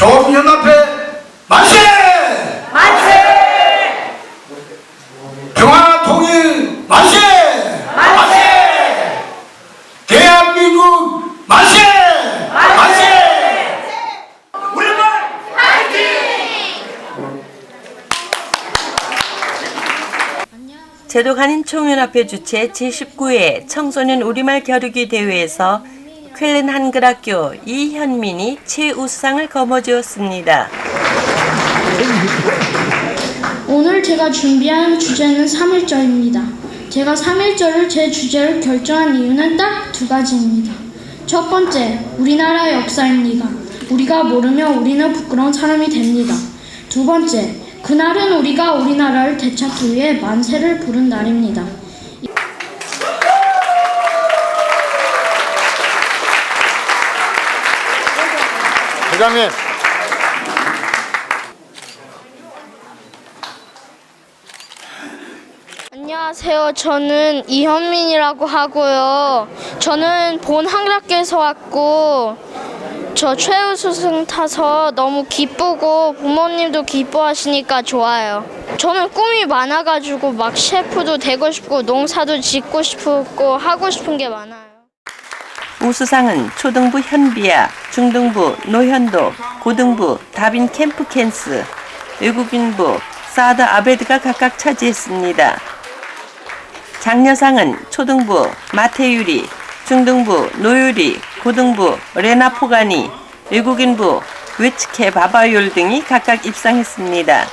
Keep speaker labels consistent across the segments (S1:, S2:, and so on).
S1: 조합연합회 만세!
S2: 만세!
S1: 평화 통일 만세!
S2: 만세!
S1: 대한민국 만세! 만세! 우리말
S3: 제독한인 총연합회 주최 제19회 청소년 우리말 겨루기 대회에서 퀼른 한글학교 이현민이 최우수상을 거머쥐었습니다.
S4: 오늘 제가 준비한 주제는 3일절입니다. 제가 3일절을 제 주제로 결정한 이유는 딱 두 가지입니다. 첫 번째, 우리나라 역사입니다. 우리가 모르면 우리는 부끄러운 사람이 됩니다. 두 번째, 그날은 우리가 우리나라를 되찾기 위해 만세를 부른 날입니다.
S5: 부장님.
S4: 안녕하세요. 저는 이현민이라고 하고요. 저는 본 한글학교에서 왔고 저 최우수상 타서 너무 기쁘고 부모님도 기뻐하시니까 좋아요. 저는 꿈이 많아가지고 막 셰프도 되고 싶고 농사도 짓고 싶고 하고 싶은 게 많아요.
S3: 우수상은 초등부 현비야, 중등부 노현도, 고등부 다빈 캠프캔스, 외국인부 사드 아베드가 각각 차지했습니다. 장려상은 초등부 마태유리, 중등부 노유리, 고등부 레나 포가니, 외국인부 웨츠케 바바율 등이 각각 입상했습니다.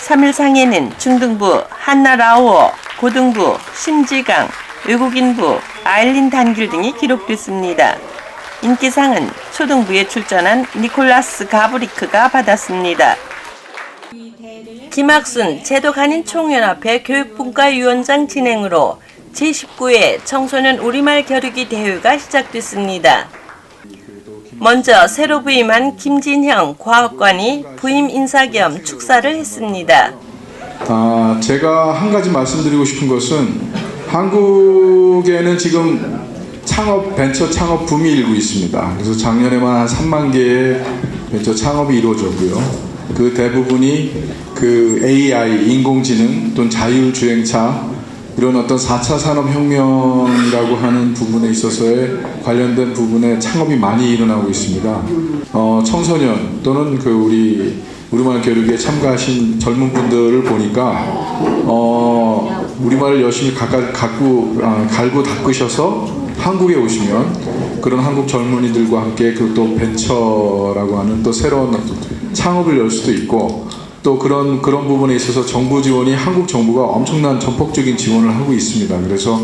S3: 3일 상에는 중등부 한나 라오어, 고등부 신지강, 외국인부 아일린 단길 등이 기록됐습니다. 인기상은 초등부에 출전한 니콜라스 가브리크가 받았습니다. 김학순 제독 한인 총연합회 교육분과위원장 진행으로 제19회 청소년 우리말 겨루기 대회가 시작됐습니다. 먼저 새로 부임한 김진형 과학관이 부임 인사 겸 축사를 했습니다.
S6: 아, 제가 한 가지 말씀드리고 싶은 것은 한국에는 지금 창업 벤처 창업 붐이 일고 있습니다. 그래서 작년에만 한 3만 개의 벤처 창업이 이루어졌고요. 그 대부분이 그 AI 인공지능 또는 자율주행차 이런 어떤 4차 산업혁명이라고 하는 부분에 있어서의 관련된 부분에 창업이 많이 일어나고 있습니다. 어, 청소년 또는 그 우리 우리말 교육에 참가하신 젊은 분들을 보니까 어, 우리말을 열심히 가까, 갖고 아, 갈고 닦으셔서 한국에 오시면 그런 한국 젊은이들과 함께 그 또 벤처라고 하는 또 새로운 창업을 열 수도 있고 또 그런 그런 부분에 있어서 정부 지원이 한국 정부가 엄청난 전폭적인 지원을 하고 있습니다. 그래서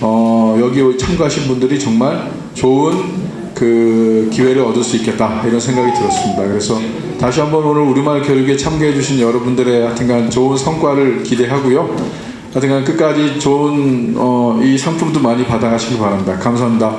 S6: 어, 여기 참가하신 분들이 정말 좋은 그 기회를 얻을 수 있겠다 이런 생각이 들었습니다. 그래서 다시 한번 오늘 우리말 교육에 참가해 주신 여러분들의 하여튼간 좋은 성과를 기대하고요. 하여튼간 끝까지 좋은 어, 이 상품도 많이 받아가시기 바랍니다. 감사합니다.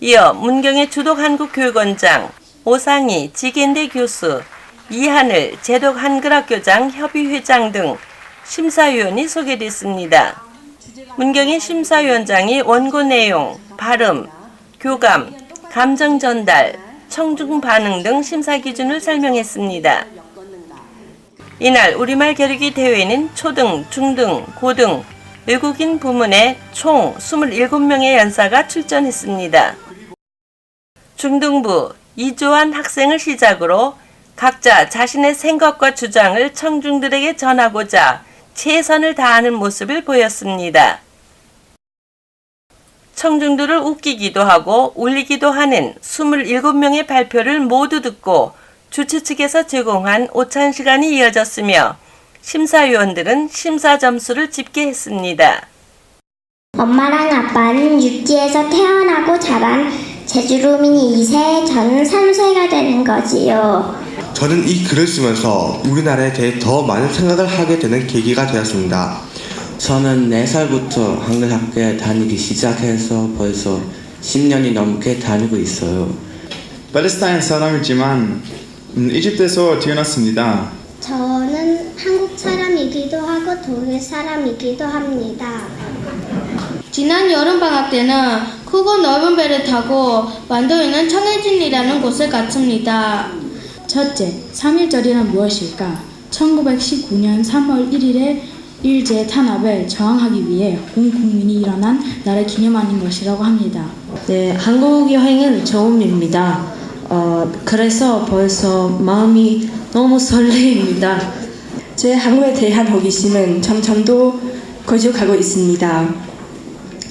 S3: 이어 문경의 주독 한국교육원장, 오상희 지겐대 교수, 이하늘 제독 한글학교장 협의회장 등 심사위원이 소개됐습니다. 문경의 심사위원장이 원고 내용, 발음, 교감, 감정 전달, 청중 반응 등 심사 기준을 설명했습니다. 이날 우리말 겨루기 대회는 초등, 중등, 고등, 외국인 부문에 총 27명의 연사가 출전했습니다. 중등부 이조한 학생을 시작으로 각자 자신의 생각과 주장을 청중들에게 전하고자 최선을 다하는 모습을 보였습니다. 청중들을 웃기기도 하고 울리기도 하는 27명의 발표를 모두 듣고 주최 측에서 제공한 오찬 시간이 이어졌으며 심사위원들은 심사 점수를 집계했습니다.
S7: 엄마랑 아빠는 육지에서 태어나고 자란 제주루민이 2세, 저는 3세가 되는 거지요.
S8: 저는 이 글을 쓰면서 우리나라에 대해 더 많은 생각을 하게 되는 계기가 되었습니다.
S9: 저는 4살부터 한글 학교에 다니기 시작해서 벌써 10년이 넘게 다니고 있어요.
S10: 팔레스타인 사람이지만 음, 이집트에서 태어났습니다.
S7: 저는 한국 사람이기도 하고 독일 사람이기도 합니다.
S11: 지난 여름 방학 때는 크고 넓은 배를 타고 완도 있는 청해진이라는 곳을 갔습니다.
S2: 첫째, 3.1절이란 무엇일까? 1919년 3월 1일에 일제 탄압을 저항하기 위해 온 국민이 일어난 날을 기념하는 것이라고 합니다.
S12: 네, 한국 여행은 처음입니다. 어, 그래서 벌써 마음이 너무 설레입니다.
S13: 제 한국에 대한 호기심은 점점도 거죽하고 있습니다.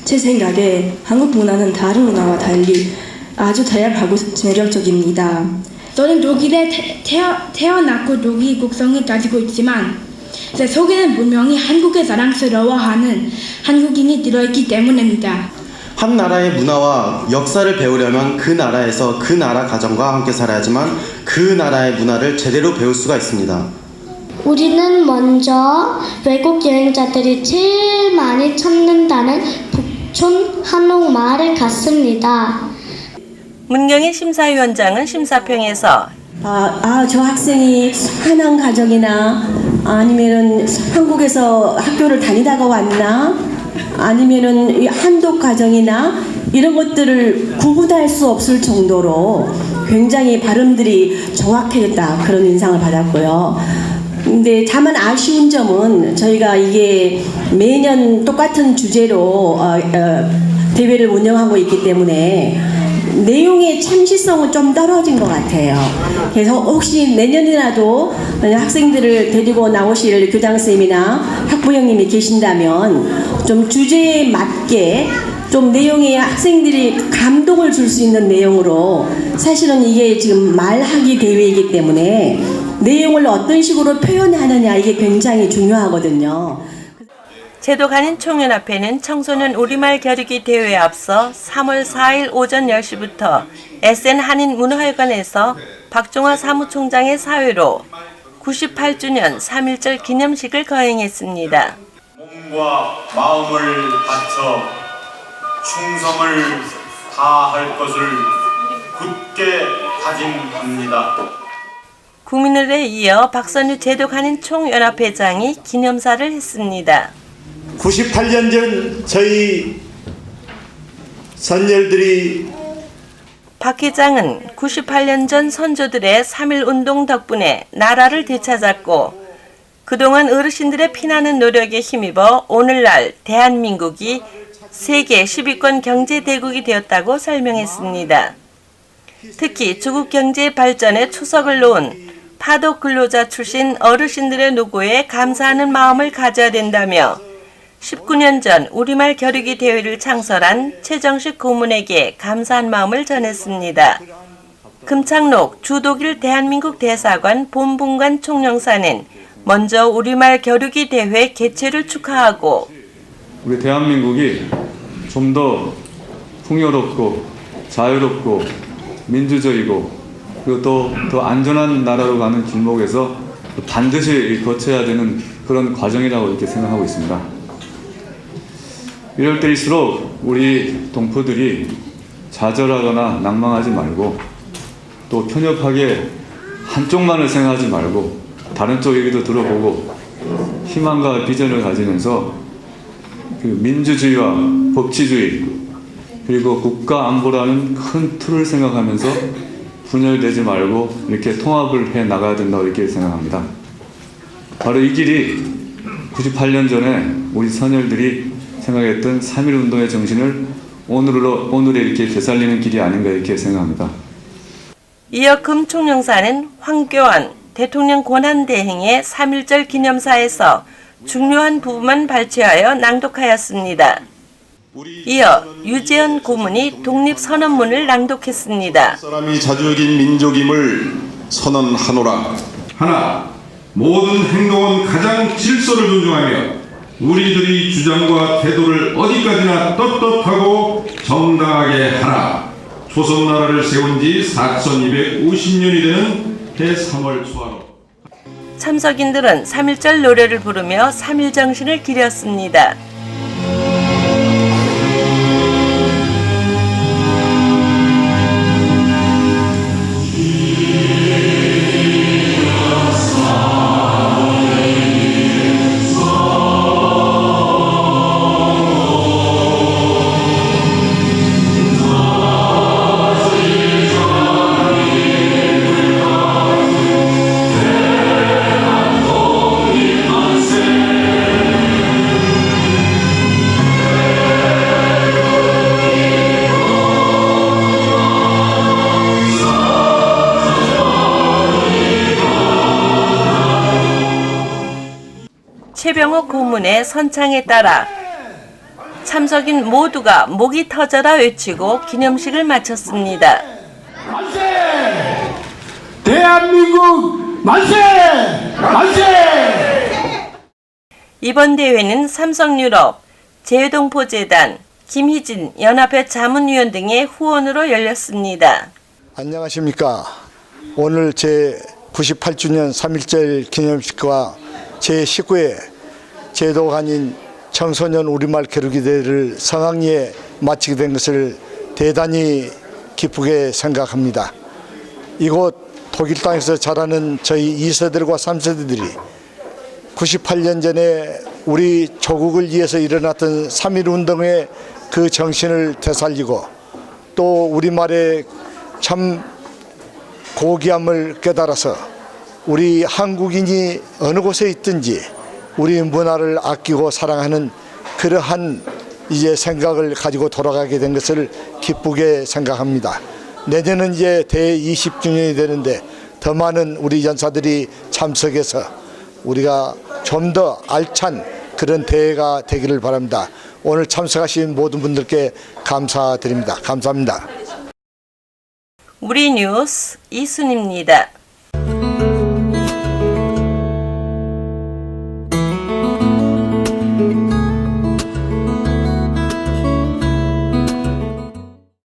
S13: 제 생각에 한국 문화는 다른 문화와 달리 아주 다양하고 매력적입니다.
S2: 저는 독일에 태, 태어, 태어났고 독일 국성을 가지고 있지만 제 속에는 분명히 한국을 사랑스러워하는 한국인이 들어있기 때문입니다.
S8: 한 나라의 문화와 역사를 배우려면 그 나라에서 그 나라 가정과 함께 살아야지만 그 나라의 문화를 제대로 배울 수가 있습니다.
S7: 우리는 먼저 외국 여행자들이 제일 많이 찾는다는 북촌 한옥마을을 갔습니다.
S3: 문경의 심사위원장은 심사평에서
S13: 아, 아, 저 학생이 한양 가정이나 아니면은 한국에서 학교를 다니다가 왔나 아니면은 이 한독 가정이나 이런 것들을 구분할 수 없을 정도로 굉장히 발음들이 정확해졌다 그런 인상을 받았고요. 근데 다만 아쉬운 점은 저희가 이게 매년 똑같은 주제로 어, 어, 대회를 운영하고 있기 때문에 내용의 참신성은 좀 떨어진 것 같아요. 그래서 혹시 내년이라도 학생들을 데리고 나오실 교장선생님이나 학부형님이 계신다면 좀 주제에 맞게 좀 내용에 학생들이 감동을 줄 수 있는 내용으로 사실은 이게 지금 말하기 대회이기 때문에 내용을 어떤 식으로 표현하느냐 이게 굉장히 중요하거든요.
S3: 제도간인 총연합회는 청소년 우리말 겨루기 대회에 앞서 3월 4일 오전 10시부터 SN 한인문화회관에서 박종화 사무총장의 사회로 98주년 3.1절 기념식을 거행했습니다.
S1: 몸과 마음을 바쳐 충성을 다할 것을 굳게 다짐합니다.
S3: 국민을에 이어 박선유 제도간인 총연합회장이 기념사를 했습니다.
S14: 98년 전 저희 선열들이
S3: 박 회장은 98년 전 선조들의 3.1 운동 덕분에 나라를 되찾았고 그동안 어르신들의 피나는 노력에 힘입어 오늘날 대한민국이 세계 10위권 경제대국이 되었다고 설명했습니다. 특히 조국 경제 발전에 초석을 놓은 파독 근로자 출신 어르신들의 노고에 감사하는 마음을 가져야 된다며 19년 전 우리말 겨루기 대회를 창설한 최정식 고문에게 감사한 마음을 전했습니다. 금창록 주독일 대한민국 대사관 본분관 총영사는 먼저 우리말 겨루기 대회 개최를 축하하고
S15: 우리 대한민국이 좀 더 풍요롭고 자유롭고 민주적이고 그리고 또 더 안전한 나라로 가는 길목에서 반드시 거쳐야 되는 그런 과정이라고 이렇게 생각하고 있습니다. 이럴 때일수록 우리 동포들이 좌절하거나 낭망하지 말고 또 편협하게 한쪽만을 생각하지 말고 다른 쪽 얘기도 들어보고 희망과 비전을 가지면서 그 민주주의와 법치주의 그리고 국가 안보라는 큰 틀을 생각하면서 분열되지 말고 이렇게 통합을 해 나가야 된다고 이렇게 생각합니다. 바로 이 길이 98년 전에 우리 선열들이 생각했던 3.1 운동의 정신을 오늘로 오늘에 이렇게 되살리는 길이 아닌가 이렇게 생각합니다.
S3: 이어 금총영사는 황교안 대통령 권한대행의 3.1절 기념사에서 중요한 부분만 발췌하여 낭독하였습니다. 이어 유재현 고문이 독립선언문을 낭독했습니다.
S16: 사람이 자주적인 민족임을 선언하노라.
S17: 하나, 모든 행동은 가장 질서를 존중하며 우리들이 주장과 태도를 어디까지나 떳떳하고 정당하게 하라. 조선 나라를 세운 지 4250년이 되는 해 3월 초하루.
S3: 참석인들은 3.1절 노래를 부르며 3.1 정신을 기렸습니다. 최병호 고문의 선창에 따라 참석인 모두가 목이 터져라 외치고 기념식을 마쳤습니다.
S18: 대한민국 만세! 만세!
S3: 이번 대회는 삼성유럽, 제동포재단, 김희진 연합회 자문위원 등의 후원으로 열렸습니다.
S14: 안녕하십니까. 오늘 제 98주년 3.1절 기념식과 제 19회 제도관인 청소년 우리말 겨루기 대회를 성황리에 마치게 된 것을 대단히 기쁘게 생각합니다. 이곳 독일 땅에서 자라는 저희 2세들과 3세대들이 98년 전에 우리 조국을 위해서 일어났던 3.1 운동의 그 정신을 되살리고 또 우리말의 참 고귀함을 깨달아서 우리 한국인이 어느 곳에 있든지 우리 문화를 아끼고 사랑하는 그러한 이제 생각을 가지고 돌아가게 된 것을 기쁘게 생각합니다. 내년은 이제 대 20주년이 되는데 더 많은 우리 연사들이 참석해서 우리가 좀 더 알찬 그런 대회가 되기를 바랍니다. 오늘 참석하신 모든 분들께 감사드립니다. 감사합니다.
S3: 우리 뉴스 이순입니다.